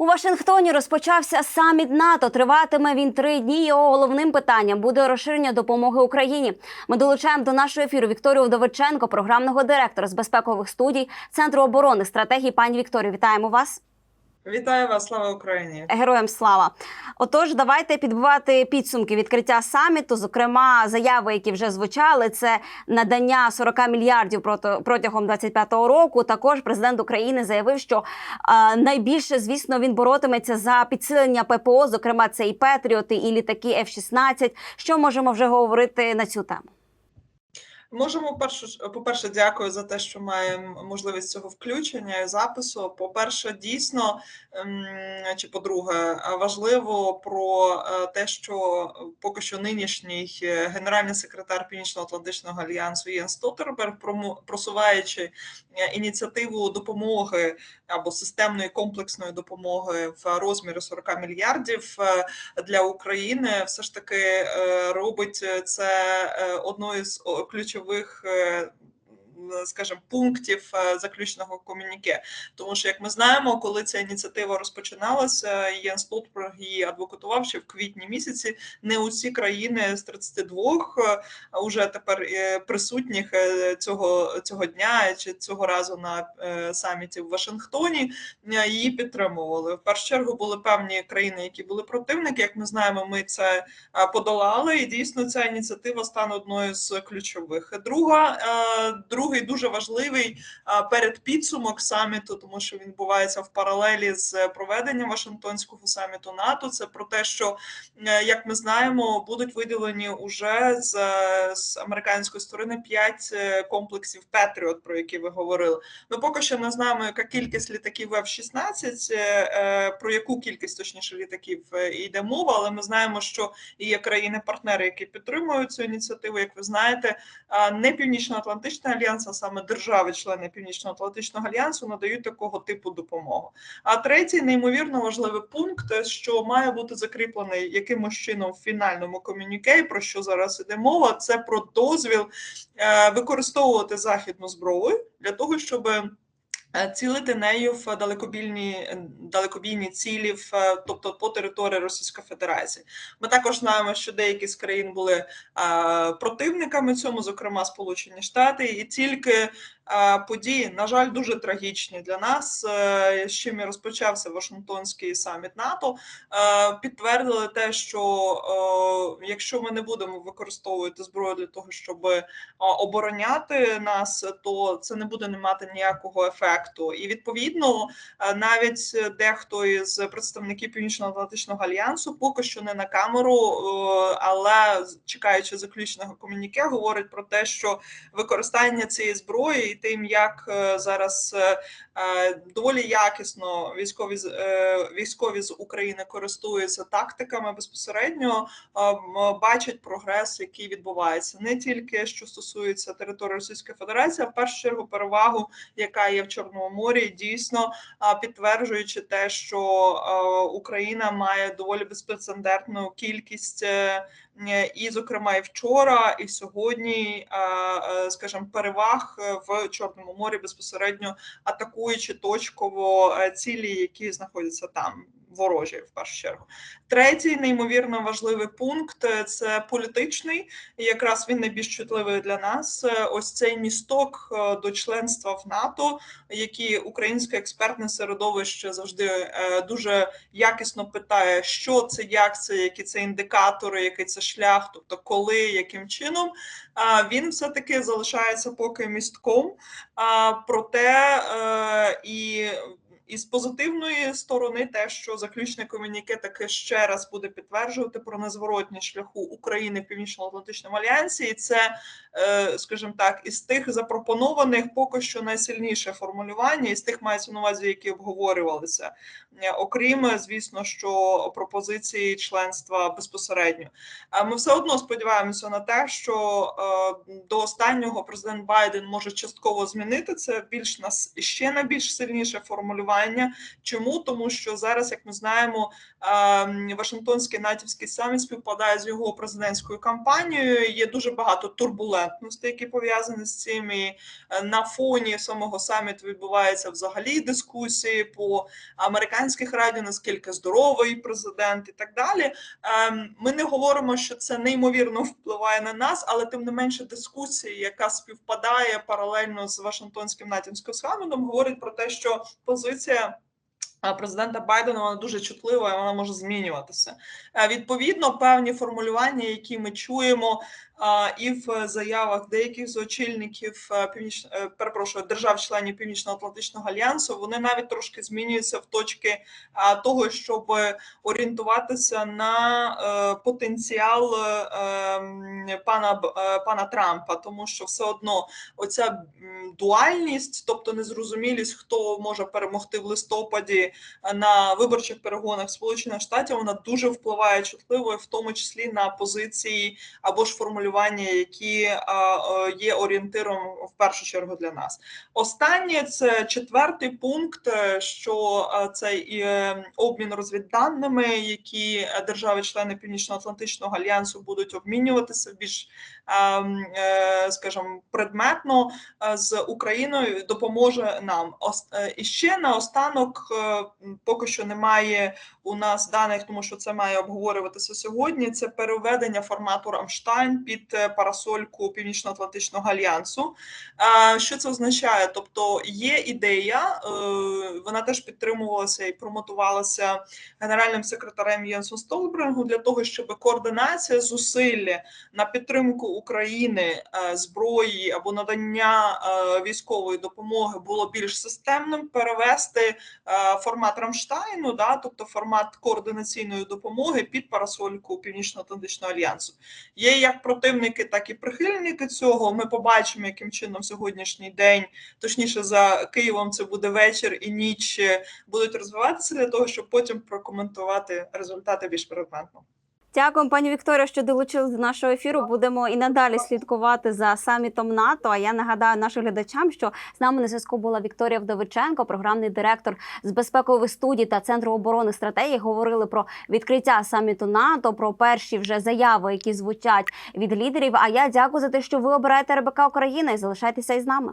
У Вашингтоні розпочався саміт НАТО. Триватиме він три дні. Його головним питанням буде розширення допомоги Україні. Ми долучаємо до нашого ефіру Вікторію Вдовиченко, програмного директора з безпекових студій Центру оборони стратегії. Пані Вікторію, вітаємо вас. Вітаю вас, слава Україні! Героям слава! Отож, давайте підбивати підсумки відкриття саміту. Зокрема, заяви, які вже звучали, це надання 40 мільярдів протягом 25-го року. Також президент України заявив, що найбільше, звісно, він боротиметься за підсилення ППО. Зокрема, це і Петріоти, і літаки F-16. Що можемо вже говорити на цю тему? Можемо першу по перше, дякую за те, що маємо можливість цього включення і запису. По перше, дійсно чи по-друге, важливо про те, що поки що нинішній генеральний секретар Північно-Атлантичного альянсу Єн Столтерберг, просуваючи ініціативу допомоги або системної комплексної допомоги в розмірі 40 мільярдів для України, все ж таки робить це одною з ключових ключових, скажімо, пунктів заключного комюніке. Тому що, як ми знаємо, коли ця ініціатива розпочиналася, Єн Столтберг її адвокатував ще в квітні місяці. Не усі країни з 32 вже тепер присутніх цього цього дня чи цього разу на саміті в Вашингтоні її підтримували. В першу чергу були певні країни, які були противники. Як ми знаємо, ми це подолали, і дійсно ця ініціатива стане одною з ключових. Друга другий дуже важливий перед підсумок саміту, тому що він відбувається в паралелі з проведенням Вашингтонського саміту НАТО. Це про те, що як ми знаємо, будуть виділені уже з, з американської сторони п'ять комплексів Петріот, про які ви говорили. Ми поки що не знаємо, яка кількість літаків F-16, про яку кількість точніше літаків йде мова, але ми знаємо, що є країни-партнери, які підтримують цю ініціативу. Як ви знаєте, не північно-атлантичний альянс, а саме держави-члени Північно-Атлантичного альянсу надають такого типу допомогу. А третій неймовірно важливий пункт, що має бути закріплений якимось чином в фінальному комюніке, про що зараз іде мова, це про дозвіл використовувати західну зброю для того, щоб Цілити нею в далекобійні далекобійні цілі, в тобто по території Російської Федерації. Ми також знаємо, що деякі з країн були а, противниками цьому, зокрема Сполучені Штати, і тільки а, події, на жаль, дуже трагічні для нас. З чим і розпочався Вашингтонський саміт НАТО, а, підтвердили те, що а, якщо ми не будемо використовувати зброю для того, щоб а, обороняти нас, то це не буде не мати ніякого ефекту. І відповідно навіть дехто із представників Північно-Атлантичного альянсу поки що не на камеру, але чекаючи заключного комуніке, говорить про те, що використання цієї зброї і тим, як зараз доволі якісно військові військові з України користуються тактиками безпосередньо, бачать прогрес, який відбувається. Не тільки що стосується території Російської Федерації, а в першу чергу перевагу, яка є в Чорному морі, дійсно підтверджуючи те, що Україна має доволі безпрецедентну кількість. І, зокрема, і вчора, і сьогодні, скажімо, переваг в Чорному морі безпосередньо атакуючи точково цілі, які знаходяться там. Ворожі в першу чергу. Третій неймовірно важливий пункт це політичний, і якраз він найбільш чутливий для нас. Ось цей місток до членства в НАТО, який українське експертне середовище завжди дуже якісно питає, що це, як це, які це індикатори, який це шлях, тобто коли, яким чином. Він все таки залишається поки містком. Проте і і з позитивної сторони, те, що заключне комюніке таки ще раз буде підтверджувати про незворотність шляху України в Північно-Атлантичному альянсі, і це, скажімо так, із тих запропонованих поки що найсильніше формулювання, із тих мається на увазі, які обговорювалися, окрім звісно, що пропозиції членства безпосередньо. Ми все одно сподіваємося на те, що до останнього президент Байден може частково змінити це більш нас ще на більш сильніше формулювання. Чому тому, що зараз, як ми знаємо, Вашингтонський натівський саміт співпадає з його президентською кампанією. Є дуже багато турбулентностей, які пов'язані з цим. І на фоні самого саміту відбуваються взагалі дискусії по американській президентських радіо, наскільки здоровий президент і так далі. Ем, Ми не говоримо, що це неймовірно впливає на нас, але тим не менше дискусія, яка співпадає паралельно з Вашингтонським натівським самітом, говорить про те, що позиція. Президента Байдена вона дуже чутлива, і вона може змінюватися. Е, Відповідно, певні формулювання, які ми чуємо і в заявах деяких з очільників е, північ... е, перепрошую держав-членів Північно-Атлантичного альянсу, вони навіть трошки змінюються в точки того, щоб орієнтуватися на е, потенціал пана пана Трампа, тому що все одно оця дуальність, тобто незрозумілість, хто може перемогти в листопаді на виборчих перегонах Сполучених Штатів, вона дуже впливає чутливо, в тому числі на позиції або ж формулювання, які е, е, є орієнтиром в першу чергу для нас. Останнє це четвертий пункт, е, що це е, обмін розвідданими, які е, держави-члени Північно-Атлантичного альянсу будуть обмінюватися в більш, скажімо, предметно е, з Україною, допоможе нам. Е, І ще наостанок, е, поки що немає у нас даних, тому що це має обговорюватися сьогодні. Це переведення формату Рамштайн під е, парасольку Північно-Атлантичного альянсу. Що це означає? Тобто є ідея, е, вона теж підтримувалася і промотувалася генеральним секретарем Єнсом Столбрингу для того, щоб координація зусиль на підтримку України е, зброї або надання е, військової допомоги було більш системним, перевести е, формат Рамштайну, да, тобто формат координаційної допомоги під парасольку Північно-Атлантичного альянсу. Є як противники, так і прихильники цього. Ми побачимо, яким чином сьогоднішній день, точніше за Києвом, це буде вечір і ніч, будуть розвиватися для того, щоб потім прокоментувати результати більш предметно. Дякую, пані Вікторія, що долучились до нашого ефіру. Будемо і надалі слідкувати за самітом НАТО. А я нагадаю нашим глядачам, що з нами на зв'язку була Вікторія Вдовиченко, програмний директор з безпекової студії та центру оборони стратегії. Говорили про відкриття саміту НАТО, про перші вже заяви, які звучать від лідерів. А я дякую за те, що ви обираєте РБК Україна і залишайтеся із нами.